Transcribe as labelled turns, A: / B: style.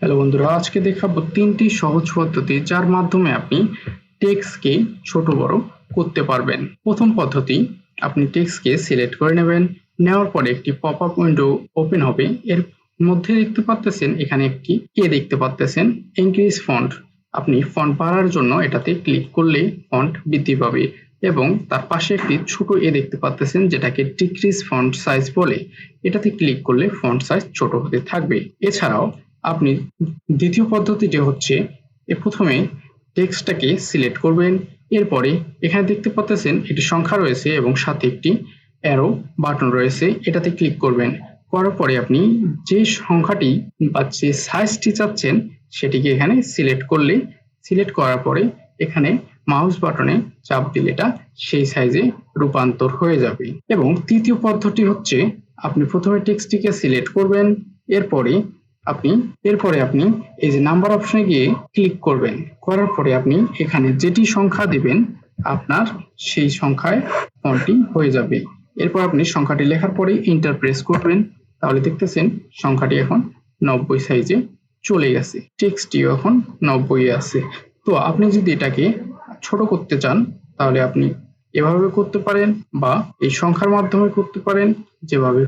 A: Hello বন্ধুরা, আজকে দেখাবো তিনটি সহজ পদ্ধতি যার মাধ্যমে আপনি টেক্সটকে ছোট বড় করতে পারবেন। প্রথম পদ্ধতি, আপনি টেক্সটকে সিলেক্ট করে নেবেন। নেওয়ার পরে একটি পপ আপ উইন্ডো ওপেন হবে। এর মধ্যে দেখতে পাচ্তেছেন এখানে একটি কে দেখতে পাচ্তেছেন ইনক্রিজ ফন্ট আপনি ফন্ট বাড়ার জন্য এটাতে ক্লিক করলে ফন্ট বৃদ্ধি পাবে এবং তার পাশে একটি ছোট এ দেখতে পাচ্তেছেন যেটাকে ডিক্রিজ ফন্ট সাইজ বলে। এটাতে ক্লিক করলে ফন্ট সাইজ ছোট হতে থাকবে। এছাড়াও আপনি দ্বিতীয় পদ্ধতিটি হচ্ছে, এ প্রথমে টেক্সটটাকে সিলেক্ট করবেন। এরপরে এখানে দেখতে পাচ্ছেন একটি সংখ্যা রয়েছে এবং সাথে একটি অ্যারো বাটন রয়েছে, এটাতে ক্লিক করবেন। করার পরে আপনি যে সংখ্যাটি বা যে সাইজটি চাচ্ছেন, সেটিকে এখানে সিলেক্ট করলে সিলেক্ট করার পরে এখানে মাউস বাটনে চাপ দিলে এটা সেই সাইজে রূপান্তর হয়ে যাবে। এবং তৃতীয় পদ্ধতি হচ্ছে, আপনি প্রথমে টেক্সটটিকে সিলেক্ট করবেন, এরপরে আপনি, এরপরে আপনি এই যে নাম্বার অপশনে গিয়ে ক্লিক করবেন। করার পরে আপনি এখানে যেটি সংখ্যা দিবেন, আপনার সেই সংখ্যায় ফন্টটি হয়ে যাবে। এরপর আপনি সংখ্যাটি লেখার পরে ইন্টার প্রেস করবেন। তাহলে দেখতেছেন সংখ্যাটি এখন নব্বই সাইজে চলে গেছে। টেক্সটিও এখন নব্বই আছে। তো আপনি যদি এটাকে ছোট করতে চান, তাহলে আপনি এভাবে করতে পারেন বা এই সংখ্যার মাধ্যমে করতে পারেন, যেভাবে